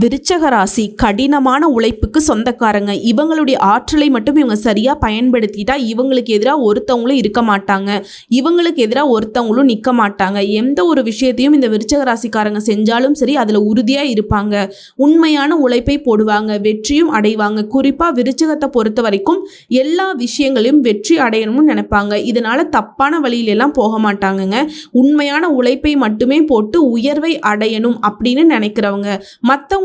விருச்சக ராசி கடினமான உழைப்புக்கு சொந்தக்காரங்க. இவங்களுடைய ஆற்றலை மட்டும் இவங்க சரியாக பயன்படுத்திட்டா இவங்களுக்கு எதிராக ஒருத்தவங்களும் இருக்க மாட்டாங்க. இவங்களுக்கு எதிராக ஒருத்தவங்களும் நிற்க மாட்டாங்க. எந்த ஒரு விஷயத்தையும் இந்த விருச்சக ராசிக்காரங்க செஞ்சாலும் சரி அதில் உறுதியாக இருப்பாங்க. உண்மையான உழைப்பை போடுவாங்க வெற்றியும் அடைவாங்க. குறிப்பாக விருச்சகத்தை பொறுத்த வரைக்கும் எல்லா விஷயங்களையும் வெற்றி அடையணும்னு நினைப்பாங்க. இதனால் தப்பான வழியிலெல்லாம் போக மாட்டாங்கங்க. உண்மையான உழைப்பை மட்டுமே போட்டு உயர்வை அடையணும் அப்படின்னு நினைக்கிறவங்க.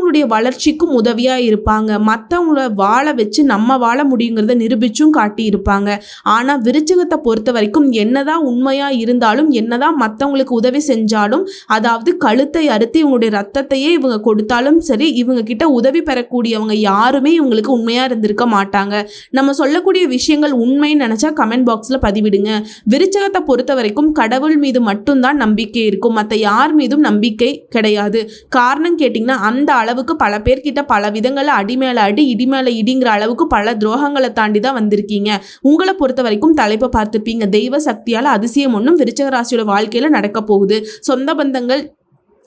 மற்றவங்களுடைய வளர்ச்சிக்கும் உதவியாக இருப்பாங்க. மற்றவங்கள வாழ வச்சு நம்ம வாழ முடியுங்கிறத நிரூபிச்சும் காட்டியிருப்பாங்க. ஆனால் விருச்சகத்தை பொறுத்த வரைக்கும் என்னதான் உண்மையாக இருந்தாலும் என்னதான் மற்றவங்களுக்கு உதவி செஞ்சாலும் அதாவது கழுத்தை அறுத்து இவங்களுடைய ரத்தத்தையே இவங்க கொடுத்தாலும் சரி இவங்க கிட்ட உதவி பெறக்கூடியவங்க யாருமே இவங்களுக்கு உண்மையாக இருந்திருக்க மாட்டாங்க. நம்ம சொல்லக்கூடிய விஷயங்கள் உண்மைன்னு நினச்சா கமெண்ட் பாக்ஸில் பதிவிடுங்க. விருச்சகத்தை பொறுத்த வரைக்கும் கடவுள் மீது மட்டும்தான் நம்பிக்கை இருக்கும். மற்ற யார் மீதும் நம்பிக்கை கிடையாது. காரணம் கேட்டிங்கன்னா அந்த அளவுக்கு பல பேர்கிட்ட பல விதங்களில் அடி மேலே அடி இடி மேலே இடிங்கிற அளவுக்கு பல துரோகங்களை தாண்டி தான் வந்திருக்கீங்க. உங்களை பொறுத்த வரைக்கும் தலைப்பை பார்த்துப்பீங்க தெய்வ சக்தியால் அதிசயம் ஒன்றும் விருச்சக ராசியோட வாழ்க்கையில் நடக்க போகுது. சொந்த பந்தங்கள்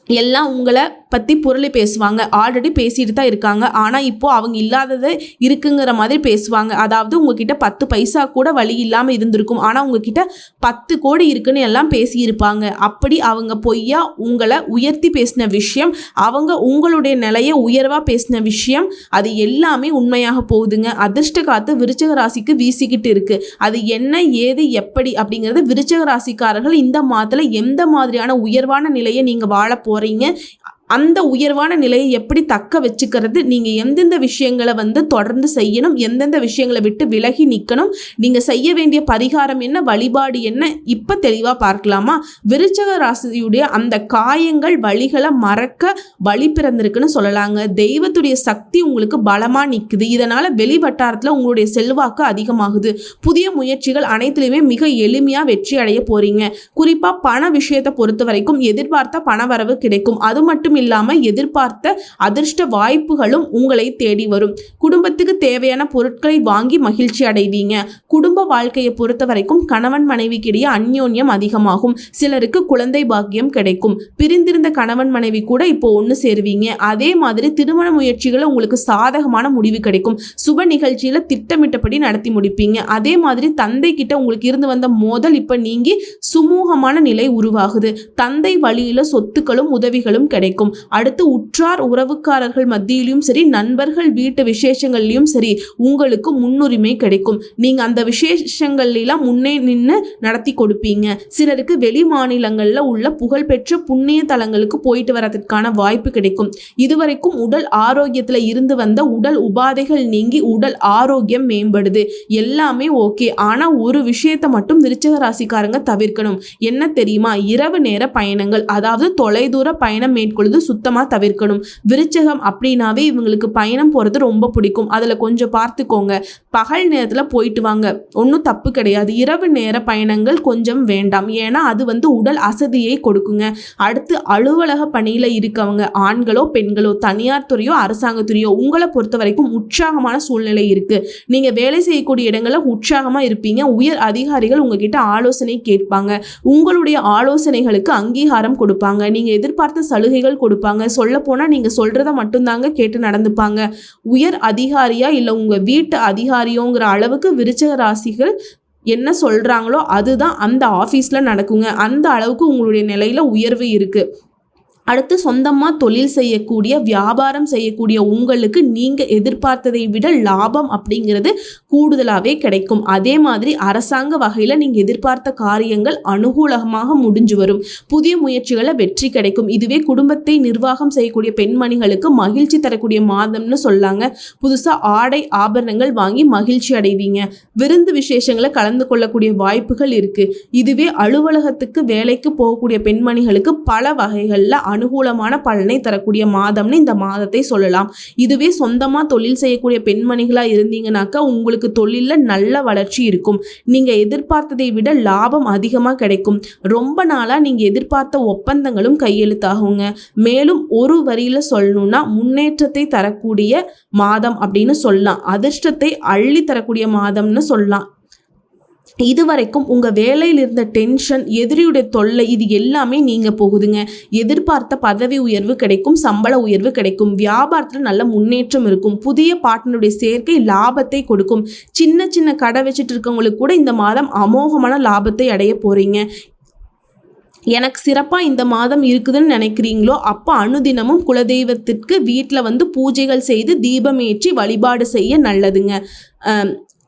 எல்லாம் உங்களை பற்றி புரளி பேசுவாங்க. ஆல்ரெடி பேசிட்டு தான் இருக்காங்க. ஆனால் இப்போது அவங்க இல்லாததை இருக்குங்கிற மாதிரி பேசுவாங்க. அதாவது உங்ககிட்ட பத்து பைசா கூட வழி இல்லாமல் இருந்திருக்கும். ஆனால் உங்ககிட்ட பத்து கோடி இருக்குன்னு எல்லாம் பேசியிருப்பாங்க. அப்படி அவங்க பொய்யா உங்களை உயர்த்தி பேசின விஷயம் அவங்க உங்களுடைய நிலையை உயர்வாக பேசின விஷயம் அது எல்லாமே உண்மையாக போகுதுங்க. அதிர்ஷ்ட காத்து விருச்சக ராசிக்கு வீசிக்கிட்டு இருக்குது அது என்ன ஏது எப்படி அப்படிங்கிறது விருச்சக ராசிக்காரர்கள் இந்த மாதத்தில் எந்த மாதிரியான உயர்வான நிலையை நீங்கள் வாழ போகிறீங்க அந்த உயர்வான நிலையை எப்படி தக்க வச்சுக்கிறது? நீங்கள் எந்தெந்த விஷயங்களை வந்து தொடர்ந்து செய்யணும்? எந்தெந்த விஷயங்களை விட்டு விலகி நிற்கணும் நீங்கள் செய்ய வேண்டிய பரிகாரம் என்ன? வழிபாடு என்ன? இப்போ தெளிவாக பார்க்கலாமா? விருச்சக ராசியுடைய அந்த காயங்கள் வழிகளை மறக்க வழி பிறந்திருக்குன்னு சொல்லலாங்க. தெய்வத்துடைய சக்தி உங்களுக்கு பலமாக நிற்குது இதனால் வெளி வட்டாரத்தில் உங்களுடைய செல்வாக்கு அதிகமாகுது. புதிய முயற்சிகள் அனைத்துலேயுமே மிக எளிமையாக வெற்றி அடைய போகிறீங்க குறிப்பாக பண விஷயத்தை பொறுத்த வரைக்கும் எதிர்பார்த்த பணவரவு கிடைக்கும். அது மட்டும் இல்லாமல் எதிர்பார்த்த அதிர்ஷ்ட வாய்ப்புகளும் உங்களை தேடி வரும். குடும்பத்துக்கு தேவையான பொருட்களை வாங்கி மகிழ்ச்சி அடைவீங்க. குடும்ப வாழ்க்கையை பொறுத்த வரைக்கும் கணவன் மனைவிக்கிடையே அந்யோன்யம் அதிகமாகும். சிலருக்கு குழந்தை பாக்கியம் கிடைக்கும். பிரிந்திருந்த கணவன் மனைவி கூட இப்போ ஒன்று சேருவீங்க. அதே மாதிரி திருமண முயற்சிகளை உங்களுக்கு சாதகமான முடிவு கிடைக்கும். சுப நிகழ்ச்சியில் திட்டமிட்டபடி நடத்தி முடிப்பீங்க. அதே மாதிரி தந்தை கிட்ட உங்களுக்கு இருந்து வந்த மோதல் இப்போ நீங்கி சுமூகமான நிலை உருவாகுது. தந்தை வழியில சொத்துக்களும் உதவிகளும் கிடைக்கும். அடுத்து உற்றார் உறவுக்காரர்கள் மத்தியிலும் சரி நண்பர்கள் வீட்டு விசேஷங்கள்லையும் சரி உங்களுக்கு முன்னுரிமை கிடைக்கும். நீங்க அந்த விசேஷங்கள்லாம் முன்னே நின்று நடத்தி கொடுப்பீங்க. சிலருக்கு வெளி மாநிலங்களில் உள்ள புகழ்பெற்ற புண்ணிய தலங்களுக்கு போயிட்டு வரதுக்கான வாய்ப்பு கிடைக்கும். இதுவரைக்கும் உடல் ஆரோக்கியத்தில் இருந்து வந்த உடல் உபாதைகள் நீங்கி உடல் ஆரோக்கியம் மேம்படுது. எல்லாமே ஓகே. ஆனால் ஒரு விஷயத்தை மட்டும் விருச்சக ராசிக்காரங்க தவிர்க்கணும். என்ன தெரியுமா? இரவு நேர பயணங்கள் அதாவது தொலைதூர பயணம் மேற்கொள்வது சுத்தமாக தவிர்க்கணும். விருச்சகம் அப்படின்னாவே இவங்களுக்கு பயணம் போகிறது ரொம்ப பிடிக்கும். அதில் கொஞ்சம் பார்த்துக்கோங்க. பகல் நேரத்தில் போயிட்டு வாங்க. ஒன்றும் தப்பு கிடையாது. இரவு நேர பயணங்கள் கொஞ்சம் வேண்டாம். ஏன்னா அது வந்து உடல் அசதியை கொடுக்குங்க. அடுத்து அலுவலக பணியில் இருக்கவங்க ஆண்களோ பெண்களோ தனியார் துறையோ அரசாங்க துறையோ உங்களை பொறுத்த வரைக்கும் உற்சாகமான சூழ்நிலை இருக்குது நீங்கள் வேலை செய்யக்கூடிய இடங்களில் உற்சாகமாக இருப்பீங்க. உயர் அதிகாரிகள் உங்ககிட்ட ஆலோசனை கேட்பாங்க. உங்களுடைய ஆலோசனைகளுக்கு அங்கீகாரம் கொடுப்பாங்க. நீங்கள் எதிர்பார்த்த சலுகைகள் கொடுப்பாங்க. சொல்லப்போனால் நீங்கள் சொல்கிறத மட்டும்தாங்க கேட்டு நடந்துப்பாங்க. உயர் அதிகாரியா இல்லை உங்கள் வீட்டு அதிகாரியோங்கிற அளவுக்கு விருச்சக ராசிகள் என்ன சொல்கிறாங்களோ அதுதான் அந்த ஆஃபீஸில் நடக்குங்க. அந்த அளவுக்கு உங்களுடைய நிலையில் உயர்வு இருக்குது அடுத்து சொந்தமாக தொழில் செய்யக்கூடிய வியாபாரம் செய்யக்கூடிய உங்களுக்கு நீங்கள் எதிர்பார்த்ததை விட லாபம் அப்படிங்கிறது கூடுதலாகவே கிடைக்கும். அதே மாதிரி அரசாங்க வகையில் நீங்கள் எதிர்பார்த்த காரியங்கள் அனுகூலமாக முடிஞ்சு வரும். புதிய முயற்சிகளை வெற்றி கிடைக்கும். இதுவே குடும்பத்தை நிர்வாகம் செய்யக்கூடிய பெண்மணிகளுக்கு மகிழ்ச்சி தரக்கூடிய மாதம்னு சொல்லாங்க. புதுசாக ஆடை ஆபரணங்கள் வாங்கி மகிழ்ச்சி அடைவீங்க. விருந்து விசேஷங்களை கலந்து கொள்ளக்கூடிய வாய்ப்புகள் இருக்குது இதுவே அலுவலகத்துக்கு வேலைக்கு போகக்கூடிய பெண்மணிகளுக்கு பல வகைகளில் அனுகூலமான பலனை தரக்கூடிய மாதம்னு இந்த மாதத்தை சொல்லலாம். இதுவே சொந்தமாக தொழில் செய்யக்கூடிய பெண்மணிகளாக இருந்தீங்கனாக்கா உங்களுக்கு தொழிலில் நல்ல வளர்ச்சி இருக்கும். நீங்கள் எதிர்பார்த்ததை விட லாபம் அதிகமாக கிடைக்கும். ரொம்ப நாளாக நீங்கள் எதிர்பார்த்த ஒப்பந்தங்களும் கையெழுத்தாகுங்க. மேலும் ஒரு வரியில் சொல்லணும்னா முன்னேற்றத்தை தரக்கூடிய மாதம் அப்படின்னு சொல்லலாம். அதிர்ஷ்டத்தை அள்ளி தரக்கூடிய மாதம்னு சொல்லலாம். இதுவரைக்கும் உங்கள் வேலையில் இருந்த டென்ஷன் எதிரியுடைய தொல்லை இது எல்லாமே நீங்கள் போகுதுங்க. எதிர்பார்த்த பதவி உயர்வு கிடைக்கும் சம்பள உயர்வு கிடைக்கும் வியாபாரத்தில் நல்ல முன்னேற்றம் இருக்கும் புதிய பார்ட்னருடைய சேர்க்கை லாபத்தை கொடுக்கும். சின்ன சின்ன கடை வச்சுட்டு இருக்கவங்களுக்கு கூட இந்த மாதம் அமோகமான லாபத்தை அடைய போகிறீங்க எனக்கு சிறப்பாக இந்த மாதம் இருக்குதுன்னு நினைக்கிறீங்களோ அப்போ அனுதினமும் குலதெய்வத்திற்கு வீட்டில் வந்து பூஜைகள் செய்து தீபம் ஏற்றி வழிபாடு செய்ய நல்லதுங்க.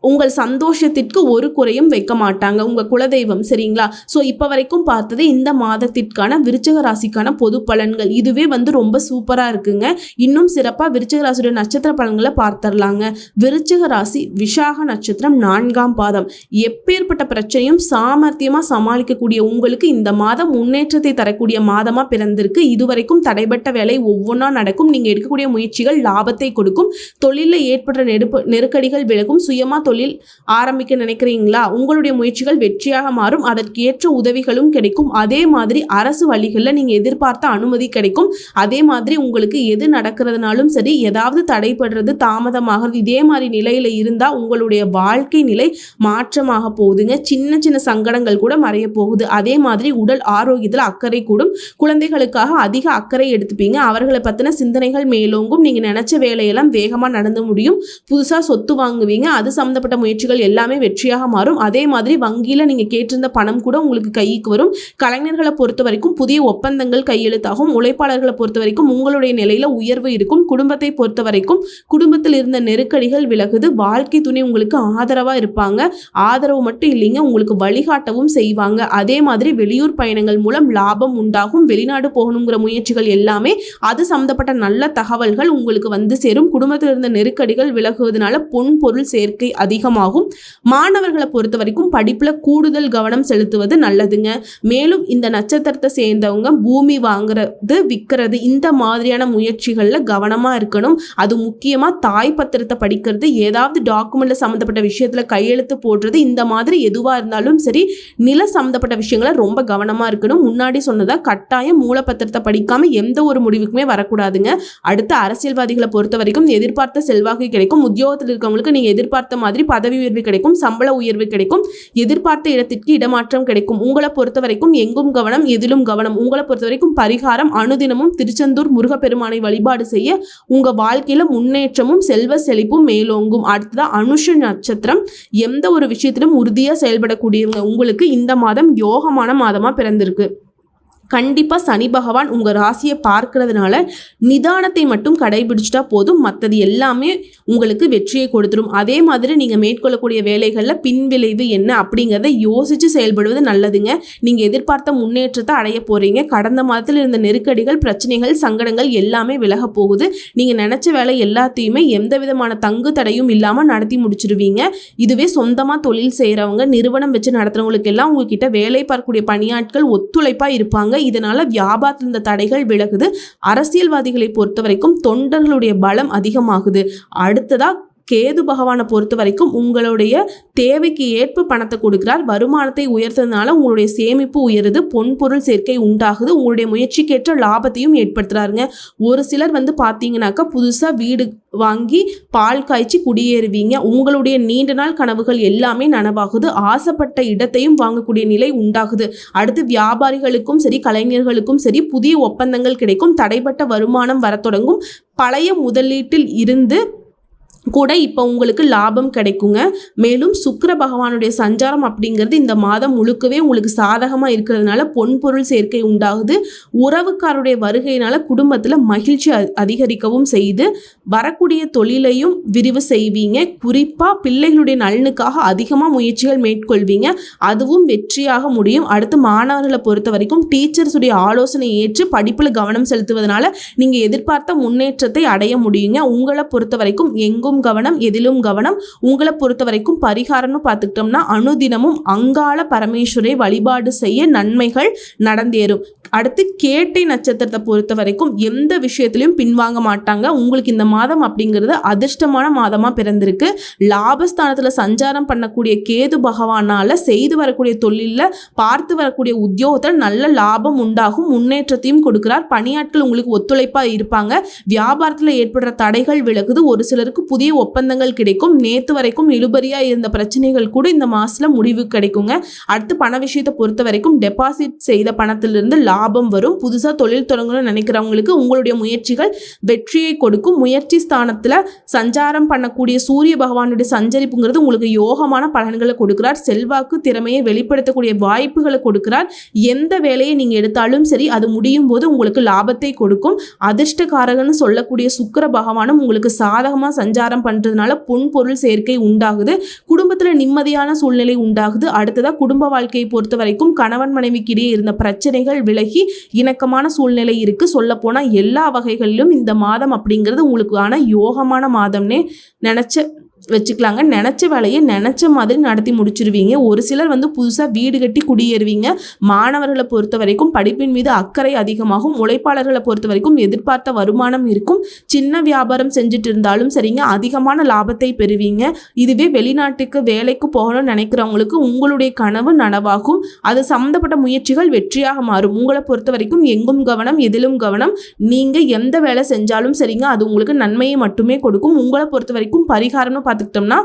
உங்கள் சந்தோஷத்திற்கு ஒரு குறையும் வைக்க மாட்டாங்க. உங்கள் குலதெய்வம் சரிங்களா? ஸோ இப்போ வரைக்கும் பார்த்தது இந்த மாதத்திற்கான விருச்சக ராசிக்கான பொது பலன்கள். இதுவே வந்து ரொம்ப சூப்பராக இருக்குங்க. இன்னும் சிறப்பாக விருச்சக ராசியுடைய நட்சத்திர பலன்களை பார்த்துடலாங்க. விருச்சக ராசி விஷாக நட்சத்திரம் நான்காம் பாதம். எப்பேற்பட்ட பிரச்சனையும் சாமர்த்தியமாக சமாளிக்கக்கூடிய உங்களுக்கு இந்த மாதம் முன்னேற்றத்தை தரக்கூடிய மாதமாக பிறந்திருக்கு. இதுவரைக்கும் தடைப்பட்ட வேலை ஒவ்வொன்றா நடக்கும். நீங்கள் எடுக்கக்கூடிய முயற்சிகள் லாபத்தை கொடுக்கும். தொழிலில் ஏற்படுற நெருப்பு நெருக்கடிகள் விலகும். சுயமாக தொழில் ஆரம்பிக்க நினைக்கிறீங்களா? உங்களுடைய முயற்சிகள் வெற்றியாக மாறும். அதற்கு ஏற்ற உதவிகளும் கிடைக்கும். அதே மாதிரி அரசு வழிகளில் நீங்கள் எதிர்பார்த்த அனுமதி கிடைக்கும். அதே மாதிரி உங்களுக்கு எது நடக்கிறதுனாலும் சரி ஏதாவது தடைபடுறது தாமதமாகிறது இதே மாதிரி நிலையில் இருந்தால் உங்களுடைய வாழ்க்கை நிலை மாற்றமாக போகுதுங்க. சின்ன சின்ன சங்கடங்கள் கூட மறைய போகுது. அதே மாதிரி உடல் ஆரோக்கியத்தில் அக்கறை கூடும். குழந்தைகளுக்காக அதிக அக்கறை எடுத்துப்பீங்க. அவர்களை பற்றின சிந்தனைகள் மேலோங்கும். நீங்கள் நினச்ச வேலையெல்லாம் வேகமாக நடந்து முடியும். புதுசாக சொத்து வாங்குவீங்க. அது சம்மந்தப்பட்ட முயற்சிகள் எல்லாமே வெற்றியாக மாறும். அதே மாதிரி வங்கியில் நீங்கள் கேட்டிருந்த பணம் கூட உங்களுக்கு கைக்கு வரும். கலைஞர்களை பொறுத்த வரைக்கும் புதிய ஒப்பந்தங்கள் கையெழுத்தாகும். உழைப்பாளர்களை பொறுத்த வரைக்கும் உங்களுடைய நிலையில் உயர்வு இருக்கும். குடும்பத்தை பொறுத்த வரைக்கும் குடும்பத்தில் இருந்த நெருக்கடிகள் விலகுது. வாழ்க்கை துணை உங்களுக்கு ஆதரவாக இருப்பாங்க. ஆதரவு மட்டும் இல்லைங்க உங்களுக்கு வழிகாட்டவும் செய்வாங்க. அதே மாதிரி வெளியூர் பயணங்கள் மூலம் லாபம் உண்டாகும். வெளிநாடு போகணுங்கிற முயற்சிகள் எல்லாமே அது சம்மந்தப்பட்ட நல்ல தகவல்கள் உங்களுக்கு வந்து சேரும். குடும்பத்தில் இருந்த நெருக்கடிகள் விலகுவதனால பொன் பொருள் சேர்க்கை அதிகமாகும். மாணவர்களை பொறுத்த வரைக்கும் படிப்பில் கூடுதல் கவனம் செலுத்துவது நல்லதுங்க. மேலும் இந்த நட்சத்திரத்தை சேர்ந்தவங்க பூமி வாங்குறது விற்கிறது இந்த மாதிரியான முயற்சிகளில் கவனமாக இருக்கணும். அது முக்கியமாக தாய் பத்திரத்தை படிக்கிறது ஏதாவது டாக்குமெண்ட்ல சம்மந்தப்பட்ட விஷயத்தில் கையெழுத்து போடுறது இந்த மாதிரி எதுவாக இருந்தாலும் சரி நில சம்மந்தப்பட்ட விஷயங்களை ரொம்ப கவனமாக இருக்கணும். முன்னாடி சொன்னதா கட்டாயம் மூலப்பத்திரத்தை படிக்காமல் எந்த ஒரு முடிவுக்குமே வரக்கூடாதுங்க. அடுத்து அரசியல்வாதிகளை பொறுத்த வரைக்கும் எதிர்பார்த்த செல்வாக்கு கிடைக்கும். உத்தியோகத்தில் இருக்கவங்களுக்கு நீங்கள் எதிர்பார்த்த மாதிரி பதவி உயர்வு கிடைக்கும் சம்பள உயர்வு கிடைக்கும் எதிர்பார்த்த இடத்திற்கு இடமாற்றம் கிடைக்கும். உங்களை பொறுத்த வரைக்கும் எங்கும் கவனம் எதிலும் கவனம். உங்களை பொறுத்த வரைக்கும் பரிகாரம் அனுதினமும் திருச்செந்தூர் முருகப்பெருமானை வழிபாடு செய்ய உங்கள் வாழ்க்கையில் முன்னேற்றமும் செல்வ செழிப்பும் மேலோங்கும். அடுத்ததான் அனுஷ நட்சத்திரம். எந்த ஒரு விஷயத்திலும் உறுதியாக செயல்படக்கூடியவங்க உங்களுக்கு இந்த மாதம் யோகமான மாதமாக பிறந்திருக்கு. கண்டிப்பாக சனி பகவான் உங்கள் ராசியை பார்க்கறதுனால நிதானத்தை மட்டும் கடைபிடிச்சிட்டா போதும். மற்றது எல்லாமே உங்களுக்கு வெற்றியை கொடுத்துரும். அதே மாதிரி நீங்கள் மேற்கொள்ளக்கூடிய வேலைகளில் பின்விளைவு என்ன அப்படிங்கிறத யோசித்து செயல்படுவது நல்லதுங்க. நீங்கள் எதிர்பார்த்த முன்னேற்றத்தை அடைய போகிறீங்க கடந்த மாதத்தில் இருந்த நெருக்கடிகள் பிரச்சனைகள் சங்கடங்கள் எல்லாமே விலக போகுது. நீங்கள் நினச்ச வேலை எல்லாத்தையுமே எந்த விதமான தங்கு தடையும் இல்லாமல் நடத்தி முடிச்சிருவீங்க. இதுவே சொந்தமாக தொழில் செய்கிறவங்க நிறுவனம் வச்சு நடத்துகிறவங்களுக்கு எல்லாம் உங்ககிட்ட வேலை பார்க்கக்கூடிய பணியாட்கள் ஒத்துழைப்பாக இருப்பாங்க. இதனால வியாபாரத்தில் இருந்த தடைகள் விலகுது. அரசியல்வாதிகளை பொறுத்த வரைக்கும் தொண்டர்களுடைய பலம் அதிகமாகுது. அடுத்ததா கேது பகவானை பொறுத்த வரைக்கும் உங்களுடைய தேவைக்கு ஏற்ப பணத்தை கொடுக்கிறார். வருமானத்தை உயர்த்ததுனால உங்களுடைய சேமிப்பு உயருது பொன்பொருள் சேர்க்கை உண்டாகுது. உங்களுடைய முயற்சிக்கேற்ற லாபத்தையும் ஏற்படுத்துறாருங்க. ஒரு சிலர் வந்து பார்த்தீங்கன்னாக்கா புதுசாக வீடு வாங்கி பால் காய்ச்சி குடியேறுவீங்க. உங்களுடைய நீண்ட நாள் கனவுகள் எல்லாமே நனவாகுது. ஆசைப்பட்ட இடத்தையும் வாங்கக்கூடிய நிலை உண்டாகுது. அடுத்து வியாபாரிகளுக்கும் சரி கலைஞர்களுக்கும் சரி புதிய ஒப்பந்தங்கள் கிடைக்கும். தடைப்பட்ட வருமானம் வர தொடங்கும். பழைய முதலீட்டில் இருந்து கூட இப்போ உங்களுக்கு லாபம் கிடைக்குங்க. மேலும் சுக்கர பகவானுடைய சஞ்சாரம் அப்படிங்கிறது இந்த மாதம் முழுக்கவே உங்களுக்கு சாதகமாக இருக்கிறதுனால பொன்பொருள் சேர்க்கை உண்டாகுது. உறவுக்காருடைய வருகையினால குடும்பத்தில் மகிழ்ச்சி அதிகரிக்கவும் செய்து வரக்கூடிய தொழிலையும் விரிவு செய்வீங்க. குறிப்பாக பிள்ளைகளுடைய நலனுக்காக அதிகமாக முயற்சிகள் மேற்கொள்வீங்க. அதுவும் வெற்றியாக முடியும். அடுத்து மாணவர்களை பொறுத்த வரைக்கும் டீச்சர்ஸுடைய ஆலோசனை ஏற்று படிப்பில் கவனம் செலுத்துவதனால நீங்கள் எதிர்பார்த்த முன்னேற்றத்தை அடைய முடியுங்க. உங்களை பொறுத்த வரைக்கும் எங்கும் கவனம் எதிலும் கவனம் உங்களை பொறுத்த வரைக்கும் பரிகாரம்னு பார்த்துக்கிட்டோம்னா அனுதினமும் அங்காள பரமேஸ்வரை வழிபாடு செய்ய நன்மைகள் நடந்தேறும். அடுத்து கேட்டை நட்சத்திரத்தை பொறுத்த வரைக்கும் எந்த விஷயத்திலையும் பின்வாங்க மாட்டாங்க. உங்களுக்கு இந்த மாதம் அப்படிங்கிறது அதிர்ஷ்டமான மாதமாக பிறந்திருக்கு. லாபஸ்தானத்தில் சஞ்சாரம் பண்ணக்கூடிய கேது பகவானால் செய்து வரக்கூடிய தொழிலில் பார்த்து வரக்கூடிய உத்தியோகத்தில் நல்ல லாபம் உண்டாகும். முன்னேற்றத்தையும் கொடுக்கிறார். பணியாட்கள் உங்களுக்கு ஒத்துழைப்பாக இருப்பாங்க. வியாபாரத்தில் ஏற்படுற தடைகள் விலகுது. ஒரு சிலருக்கு புதிய புதிய ஒப்பந்தங்கள் கிடைக்கும். நேற்று வரைக்கும் இழுபறியாக இருந்த பிரச்சனைகள் கூட இந்த மாதத்தில் முடிவு கிடைக்குங்க. அடுத்து பண விஷயத்தை பொறுத்த வரைக்கும் டெபாசிட் செய்த பணத்திலிருந்து லாபம் வரும். புதுசாக தொழில் தொடங்கணும்னு நினைக்கிறவங்களுக்கு உங்களுடைய முயற்சிகள் வெற்றியை கொடுக்கும். முயற்சி ஸ்தானத்தில் சஞ்சாரம் பண்ணக்கூடிய சூரிய பகவானுடைய சஞ்சரிப்புங்கிறது உங்களுக்கு யோகமான பலன்களை கொடுக்கிறார். செல்வாக்கு திறமையை வெளிப்படுத்தக்கூடிய வாய்ப்புகளை கொடுக்கிறார். எந்த வேலையை நீங்கள் எடுத்தாலும் சரி அது முடியும் போது உங்களுக்கு லாபத்தை கொடுக்கும். அதிர்ஷ்டக்காரகன்னு சொல்லக்கூடிய சுக்கிர பகவானும் உங்களுக்கு சாதகமாக சஞ்சாரம் பண்ணுறதுனால பொன் பொருள் சேர்க்கை உண்டாகுது. குடும்பத்தில் நிம்மதியான சூழ்நிலை உண்டாகுது. அடுத்ததாக குடும்ப வாழ்க்கையை பொறுத்த வரைக்கும் கணவன் மனைவிக்கிடையே இருந்த பிரச்சனைகள் விலகி இணக்கமான சூழ்நிலை இருக்குது சொல்லப்போனால் எல்லா வகைகளிலும் இந்த மாதம் அப்படிங்கிறது உங்களுக்கான யோகமான மாதம்னே நினச்ச வச்சுக்கலாங்க. நினச்ச வேலையை நினச்ச மாதிரி நடத்தி முடிச்சிருவீங்க. ஒரு சிலர் வந்து புதுசாக வீடு கட்டி குடியேறுவீங்க. மாணவர்களை பொறுத்த வரைக்கும் படிப்பின் மீது அக்கறை அதிகமாகும். உழைப்பாளர்களை பொறுத்த வரைக்கும் எதிர்பார்த்த வருமானம் இருக்கும். சின்ன வியாபாரம் செஞ்சுட்டு இருந்தாலும் சரிங்க அதிகமான லாபத்தை பெறுவீங்க. இதுவே வெளிநாட்டுக்கு வேலைக்கு போகணும்னு நினைக்கிறவங்களுக்கு உங்களுடைய கனவு நனவாகும். அது சம்மந்தப்பட்ட முயற்சிகள் வெற்றியாக மாறும். உங்களை பொறுத்த வரைக்கும் எங்கும் கவனம் எதிலும் கவனம். நீங்கள் எந்த வேலை செஞ்சாலும் சரிங்க அது உங்களுக்கு நன்மையை மட்டுமே கொடுக்கும். உங்களை பொறுத்த வரைக்கும் பரிகாரம்னு பார்த்துக்கிட்டோம்னா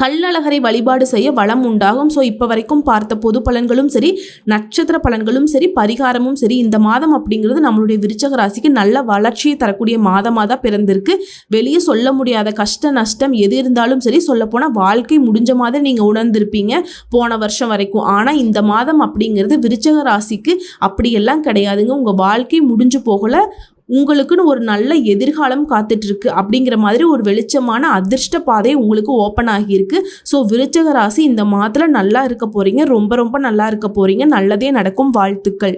கல்லழகரை வழிபாடு செய்ய வளம் உண்டாகும். ஸோ இப்போ வரைக்கும் பார்த்த பொது பலன்களும் சரி நட்சத்திர பலன்களும் சரி பரிகாரமும் சரி இந்த மாதம் அப்படிங்கிறது நம்மளுடைய விருச்சக ராசிக்கு நல்ல வளர்ச்சியை தரக்கூடிய மாதமாக தான் பிறந்திருக்கு. வெளியே சொல்ல முடியாத கஷ்ட நஷ்டம் எது இருந்தாலும் சரி சொல்லப்போனால் வாழ்க்கை முடிஞ்ச மாதிரி நீங்கள் உணர்ந்திருப்பீங்க போன வருஷம் வரைக்கும். ஆனால் இந்த மாதம் அப்படிங்கிறது விருச்சக ராசிக்கு அப்படியெல்லாம் கிடையாதுங்க. உங்கள் வாழ்க்கை முடிஞ்சு போகலை உங்களுக்குன்னு ஒரு நல்ல எதிர்காலம் காத்துட்டு இருக்கு அப்படிங்கிற மாதிரி ஒரு வெளிச்சமான அதிர்ஷ்ட பாதை உங்களுக்கு ஓப்பன் ஆகியிருக்கு. ஸோ விருச்சக ராசி இந்த மாதத்தில் நல்லா இருக்க போறீங்க. ரொம்ப ரொம்ப நல்லா இருக்க போறீங்க. நல்லதே நடக்கும். வாழ்த்துக்கள்.